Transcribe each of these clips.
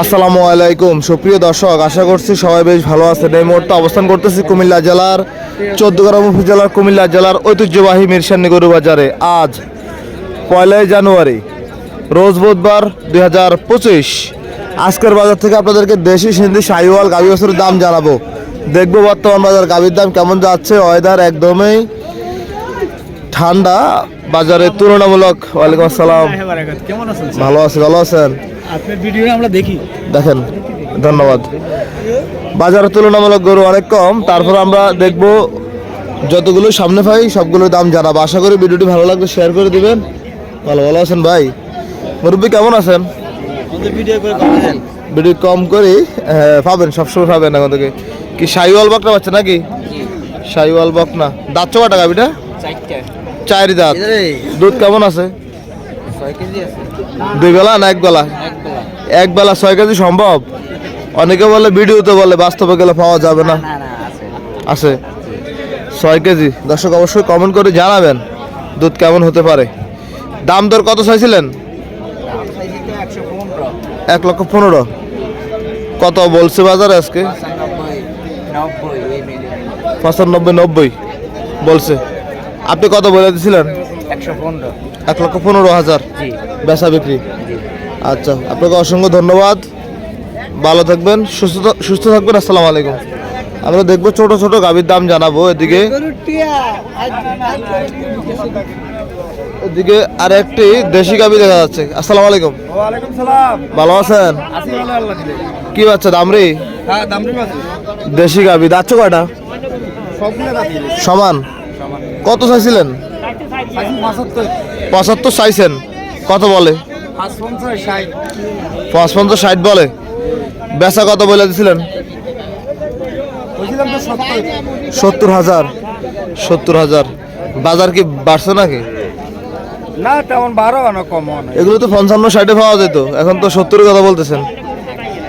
আসসালামু আলাইকুম। সুপ্রিয় দর্শক, আশা করছি সবাই বেশ ভালো আছেন। এই মুহূর্তে অবস্থান করতেছি কুমিল্লা জেলার চোদ্দগ্রাম উপজেলার কুমিল্লা জেলার ঐতিহ্যবাহী মিরসান্নি গরু বাজারে। আজ পয়লাই জানুয়ারি, রোজ বুধবার দুই হাজার পঁচিশ। আজকের বাজার থেকে আপনাদেরকে দেশি সিন্ধি শাহিওয়াল গাভি বছরের দাম জানাব। দেখব বর্তমান বাজার গাভির দাম কেমন যাচ্ছে ওয়েদার একদমই ঠান্ডা বাজারে তুলনামূলক ওয়ালাইকুম আসসালাম। কেমন আছেন ভালো আছে ভালো আছেন? আপনার ভিডিও আমরা দেখি। দেখেন ধন্যবাদ। বাজারের তুলনামূলক গরু অনেক কম তারপর আমরা দেখব যতগুলো সামনে পাই সবগুলোর দাম জানাব। আশা করি ভিডিওটি ভালো লাগলে শেয়ার করে দিবেন। ভালো ভালো আছেন ভাই? মুরব্বী কেমন আছেন? ভিডিও করে পাঠাবেন ভিডিও কম করি হ্যাঁ, পাবেন সবসময় পাবেন এখন থেকে। কি সাইওয়াল বকনা পাচ্ছে নাকি? সাইওয়াল বকনা। দাঁত চোয়াটা গাবিটা চারটা। চারি দাঁত। দুধ কেমন আছে? দুই বেলা না এক বেলা? এক বেলা। ছয় কেজি সম্ভব? অনেকে বলে ভিডিওতে বলে বাস্তবে গেলে পাওয়া যাবে না। আছে। ছয় কেজি। দর্শক অবশ্যই কমেন্ট করে জানাবেন দুধ কেমন হতে পারে। দাম দর কত চাইছিলেন? এক লক্ষ পনেরো। কত বলছে বাজারে আজকে? পঁচানব্বই নব্বই পঁচানব্বই নব্বই বলছে। আপনি কত বলে দিয়েছিলেন এক লক্ষ পনেরো হাজার। জি। বেচা বিক্রি? আচ্ছা আপনাকে অসংখ্য ধন্যবাদ। ভালো থাকবেন সুস্থ সুস্থ থাকবেন আসসালামু আলাইকুম। আমরা দেখব ছোট ছোট গাভীর দাম জানাব এদিকে। এদিকে আর একটি দেশি গাভী দেখা যাচ্ছে। আসসালামু আলাইকুম। ওয়ালাইকুম সালাম। ভালো আছেন? কি বাচ্চা দামরি হ্যাঁ দেশি গাভী দাচ্ছ কয়টা? সমান? কত চাইছিলেন? পঁচাত্তর। চাইছেন। কত বলে? পাঁচ পঞ্চাশ ষাট বলে। বেচা কত বলে দিছিলেন? সত্তর। সত্তর হাজার। সত্তর হাজার। বাজার কি বাড়ছে নাকি? না তেমন বারো না কম এগুলো তো পঞ্চান্ন ষাটে পাওয়া যেত। এখন তো সত্তরের কথা বলতেছেন।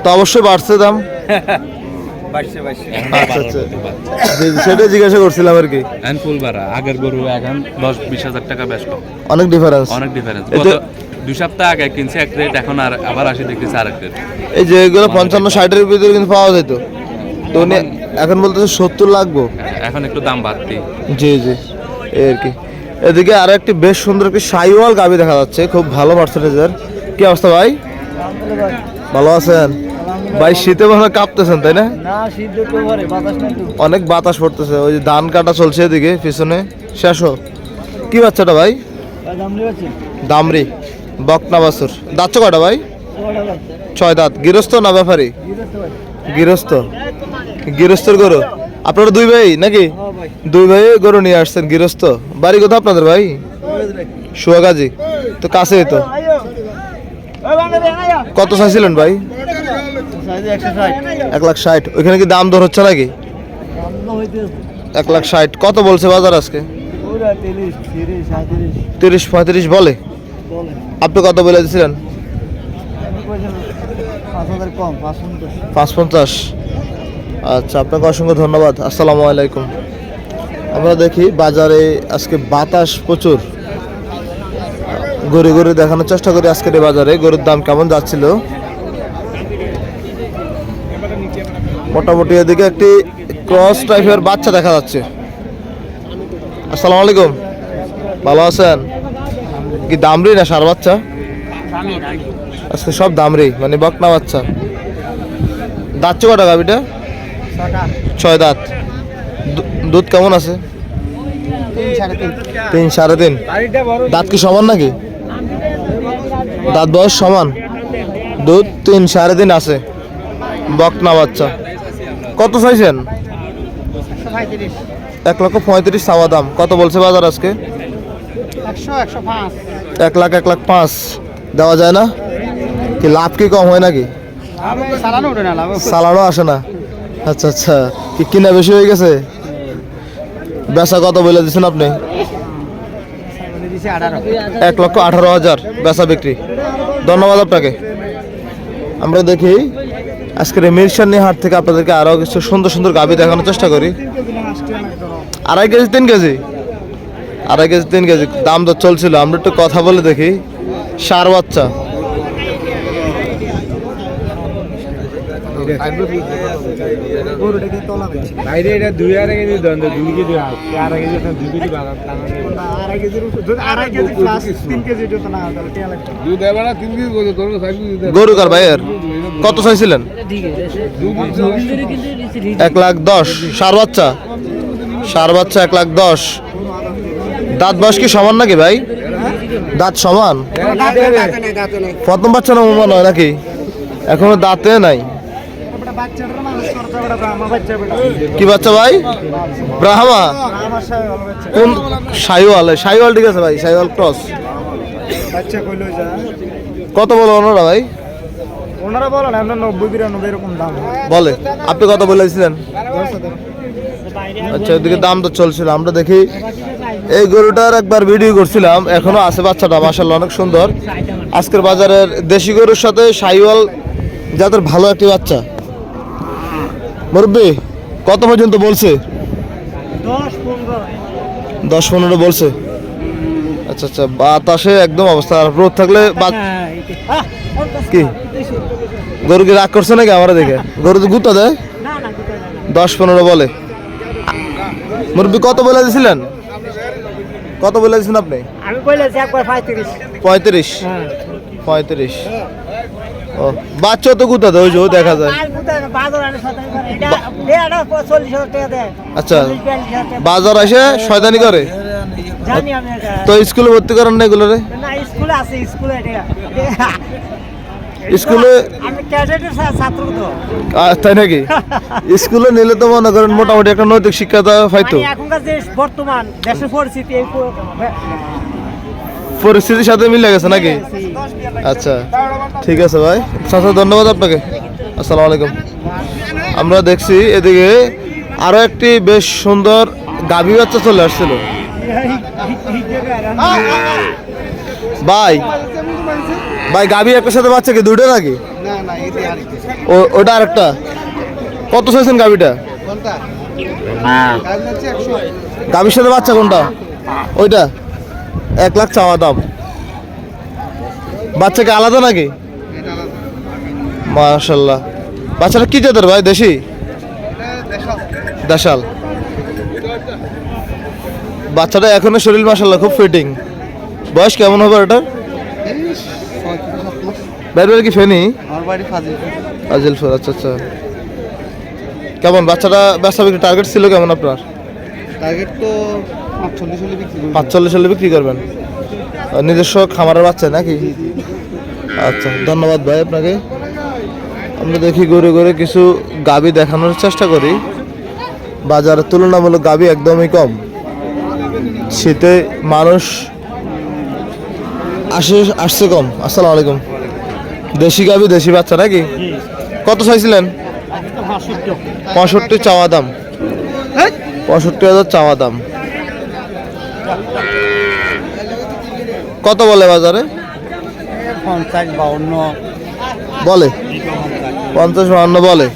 তো অবশ্যই বাড়ছে দাম। আচ্ছা আচ্ছা। সেটাই জিজ্ঞাসা করছিলাম আর কি। এখন ফুল বাড়া। আগের গরু এখন দশ বিশ হাজার টাকা বেশ কম অনেক ডিফারেন্স অনেক ডিফারেন্স দুই সপ্তাহ আগে কিনছে এক রেট এখন আর আবার আসি দেখতেছি আর এক রেট এই যে এগুলো পঞ্চান্ন ষাটের ভিতরে কিন্তু পাওয়া যেত। তো উনি এখন বলতেছে সত্তর লাগবো। এখন একটু দাম বাড়তি। জি জি। এই আর কি। এদিকে আর একটি বেশ সুন্দর একটি সাইওয়াল গাবি দেখা যাচ্ছে। খুব ভালো পার্সেন্টেজের কি অবস্থা ভাই? ভালো আছেন? ভাই শীতে হয় কাঁপতেছেন তাই না? অনেক বাতাস পড়তেছে ওই যে ধান কাটা চলছে এদিকে পিছনে। শেষও কি বাচ্চাটা ভাই? দামরি বকনা বাসুর দাচ্ছ কটা ভাই? ছয় দাঁত। গৃহস্থ না ব্যাপারী? গৃহস্থ গৃহস্থর গরু। আপনারা দুই ভাই নাকি? দুই ভাই গরু নিয়ে আসছেন গৃহস্থ। বাড়ি কোথাও আপনাদের ভাই? সুয়াগাজী। তো কাছেই তো। কত চাইছিলেন ভাই? এক লাখ ষাট। ওইখানে কি দাম দর হচ্ছে নাকি? এক লাখ ষাট। কত বলছে বাজার আজকে? তিরিশ পঁয়ত্রিশ বলে। আপনি কত বলে দিয়েছিলেন পাঁচ পঞ্চাশ আচ্ছা আপনাকে অসংখ্য ধন্যবাদ। আসসালামু আলাইকুম। আমরা দেখি বাজারে আজকে বাতাস প্রচুর। ঘুরে ঘুরে দেখানোর চেষ্টা করি আজকের বাজারে। গরুর দাম কেমন যাচ্ছিল? মোটামুটি এদিকে একটি ক্রস টাইপের বাচ্চা দেখা যাচ্ছে। আসসালামু আলাইকুম। ভালো আছেন? কি দামরি না সার বাচ্চা? আজকে সব দামরি মানে বকনা বাচ্চা। দাঁত কটা গাবিটা ছয় দাঁত। দুধ কেমন আছে? তিন সাড়ে তিন। দাঁত কি সমান নাকি? দাঁত বয়স সমান? দুধ তিন সাড়ে তিন আছে। বকনা বাচ্চা। কত চাইছেন? এক লক্ষ পঁয়ত্রিশ চাওয়া দাম। কত বলছে বাজার আজকে? এক লাখ এক লাখ পাঁচ। দেওয়া যায় না? কি লাভ কি কম হয় নাকি? সালানো আসে না। আচ্ছা আচ্ছা। কি কিনা বেশি হয়ে গেছে? বেচা কত বলে দিচ্ছেন আপনি? এক লক্ষ আঠারো হাজার। বেচা বিক্রি। ধন্যবাদ আপনাকে। আমরা দেখি। আজকের মিরসানি হাট থেকে আপনাদেরকে আরও কিছু সুন্দর সুন্দর গাভি দেখানোর চেষ্টা করি। আড়াই কেজি, তিন কেজি? আড়াই কেজি, তিন কেজি। দাম তো চলছিল, আমরা একটু কথা বলে দেখি। সার বাচ্চা গরুটা কিন্তু তলা বেশি বাইরে এটা দুই আড়াই কেজি দেন দুই কেজি আড়াই কেজি দুই কেজি আড়াই আড়াই প্লাস তিন না। তিন গরু কার ভাইয়ের? কত চাইছিলেন? এক লাখ দশ। সার বাচ্চা? সার বাচ্চা এক লাখ দশ। দাঁত বয়স কি সমান নাকি ভাই? দাঁত সমান? প্রথম বাচ্চা না মনে হয় নাকি? এখনও দাঁতে নাই। কি বাচ্চা ভাই? ব্রাহ্মা? কোন সাইওয়াল সাইওয়াল ঠিক আছে ভাই সাইওয়াল ক্রস। কত বলো ওনারা ভাই? ওনারা বলো না আমরা নব্বই বিরানব্বই এরকম দাম। বলে। আপনি কত বলেছিলেন? আচ্ছা ওদিকে দাম তো চলছিল আমরা দেখি। এই গরুটার একবার ভিডিও করছিলাম এখনও আছে বাচ্চাটা মাসাল্লাহ অনেক সুন্দর। আজকের বাজারের দেশি গরুর সাথে সাইওয়াল যাদের ভালো একটি বাচ্চা। মুরব্বী কত পর্যন্ত বলছে? দশ পনেরো। বলছে। আচ্ছা আচ্ছা বাতাসে একদম অবস্থা আর রোদ থাকলে বাত কি? গরু কি রাগ করছে নাকি আমার দেখে? গরু তো গুতা দেয়। দশ পনেরো বলে। মুরব্বী কত বলে দিয়েছিলেন কত বলে দিয়েছেন আপনি? আমি বলেছি একবার পঁয়ত্রিশ। পঁয়ত্রিশ। হ্যাঁ। পঁয়ত্রিশ। ও বাচ্চা তো গুতা দেয়? ওই যে দেখা যায়। আচ্ছা। বাজার এসে শয়তানি করে? জানি আমি এটা। তো স্কুলে ভর্তি করেন না এগুলো রে স্কুলে আছে স্কুলে এটা। স্কুলে- আমি ক্যাডেটের ছাত্র তো। আহ, তাই নাকি? স্কুলে নিলে তো মনে করেন মোটামুটি একটা নৈতিক শিক্ষা দেওয়া হয়তো। মানে এখনকার যে বর্তমান দেশের পরিস্থিতি পরিস্থিতির সাথে মিলে গেছে নাকি? আচ্ছা ঠিক আছে ভাই। চাচা ধন্যবাদ আপনাকে। আসসালামু আলাইকুম। আমরা দেখছি এদিকে আরও একটি বেশ সুন্দর গাভী বাচ্চা চলে আসছিল। ভাই ভাই গাভী একটা সাথে বাচ্চা কি দুটো নাকি? ওটা আরেকটা। কত চাইছেন গাভীটা? একশো গাভীর সাথে বাচ্চা কোনটা? ওইটা? এক লাখ চাওয়া দাম। বাচ্চাকে আলাদা নাকি? মাশাল্লাহ। বাচ্চাটা কি জাতের ভাই, দেশি? দেশাল। বাচ্চাটা এখনও শরীর মাশাল্লাহ খুব ফিটিং বয়স কেমন হবে এটার ব্যাটবার কি ফেনি? ফাজিল আজিলফুর আচ্ছা আচ্ছা। কেমন, বাচ্চাটা ব্যবসা টার্গেট ছিল কেমন আপনার? টার্গেট তো পাঁচচল্লিশ হলে বিক্রি করবেন। আর নিজস্ব খামারের বাচ্চা নাকি? আচ্ছা ধন্যবাদ ভাই আপনাকে। আমরা দেখি ঘুরে ঘুরে কিছু গাবি দেখানোর চেষ্টা করি। বাজারের তুলনামূলক গাবি একদমই কম। শীতে মানুষ আসে আসছে কম। আসসালামু আলাইকুম। দেশি গাবি দেশি বাচ্চা নাকি? কত চাইছিলেন? পঁয়ষট্টি চাওয়া দাম। পঁয়ষট্টি হাজার চাওয়া দাম। কত বলে বাজারে? পঞ্চাশ বাউন্ন। বলে? পঞ্চাশ বাহান্ন বলে।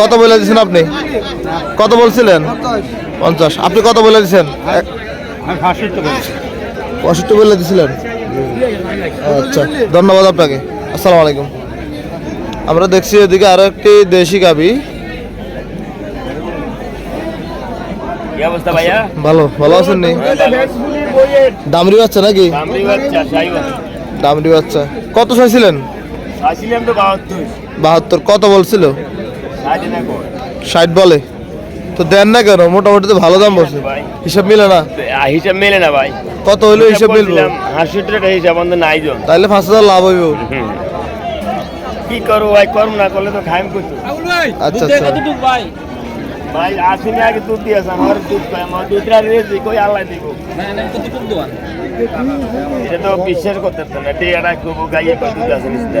কত বলে দিচ্ছেন আপনি? কত বলছিলেন? পঞ্চাশ। আপনি কত বলে দিচ্ছেন পঁয়ষট্টি বলে দিছিলেন আচ্ছা ধন্যবাদ আপনাকে। আসসালামু আলাইকুম। আমরা দেখছি এদিকে আরও একটি দেশি গাবি কি অবস্থা ভাইয়া? ভালো ভালো আছেন নি? দামরি বাচ্চা নাকি? বাচ্চা দামরি বাচ্চা। কত চাইছিলেন? আসছিলাম তো বাহাত্তর। বাহাত্তর কত বলছিল সাড়ে না কর ষাট বলে। তো দেন না কেন? মোটামুটি তো ভালো দাম বলছে। হিসাব মিলে না? হিসাব মেলে না ভাই। কত হইল হিসাব মিলবো? হাসি টাকা হিসাব আমাদের নাই জন। পাঁচ হাজার লাভ হইব। কি করব ভাই করব না করলে তো খাইম করতো আচ্ছা আচ্ছা। ভাই? আসিনি আগে দুধ দিয়েছে আমার দুধ কয় আমার দুধটা রেজি কই আল্লাহ দিব? এটা তো বিশ্বাস করতে পারতো না টিয়াটা খুব গাইয়ে কয় দুধ আছে নিশ্চিত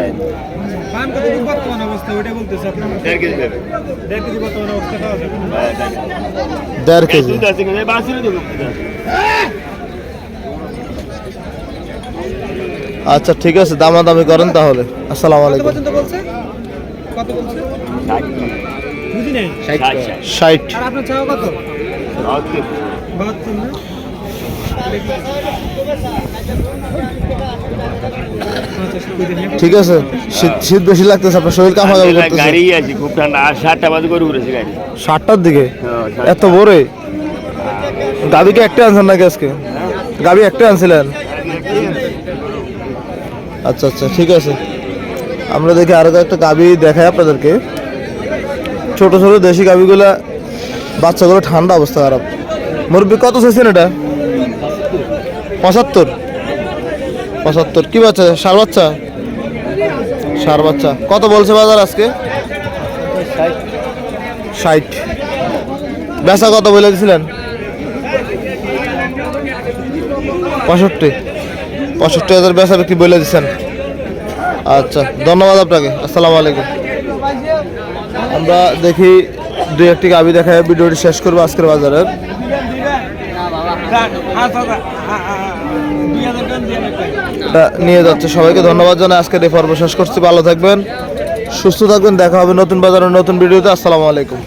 দেড় কেজি হ্যাঁ। আচ্ছা ঠিক আছে দামাদামি করেন তাহলে। আসসালামু আলাইকুম। বলছে? কত বলছে? ষাট। আপনার চাওয়া কত? ঠিক আছে। শীত শীত বেশি লাগতেছে আপনার শরীর কাঁপা কাঁপা গাড়ি আছে খুব ঠান্ডা। আর সাতটা বাজে করে উঠেছে গাড়ি। সাতটার দিকে? হ্যাঁ, এত ভোরে? গাবিকে একটা আনছেন নাকি আজকে? গাবি একটা আনছিলেন? আচ্ছা আচ্ছা ঠিক আছে। আমরা দেখি আরও একটা গাবি দেখাই আপনাদেরকে। ছোট ছোট দেশি গাবিগুলা বাচ্চাগুলো ঠান্ডা অবস্থা খারাপ। মুরব্বী, কত চাইছেন এটা? পঁচাত্তর। পঁচাত্তর। কি বাচ্চা? সার বাচ্চা? সার বাচ্চা। কত বলছে বাজার আজকে? ষাট। বেচা কত বলে দিছিলেন? পঁয়ষট্টি। পঁয়ষট্টি হাজার বেচা কি বলে দিচ্ছেন আচ্ছা ধন্যবাদ আপনাকে। আসসালামু আলাইকুম। আমরা দেখি দু একটি গাবি দেখায় ভিডিওটি শেষ করব আজকের বাজারের নিয়ে যাচ্ছে সবাইকে ধন্যবাদ জানাই। আজকের এই পর্ব শেষ করছি। ভালো থাকবেন, সুস্থ থাকবেন। দেখা হবে নতুন বাজারের নতুন ভিডিওতে। আসসালামু আলাইকুম।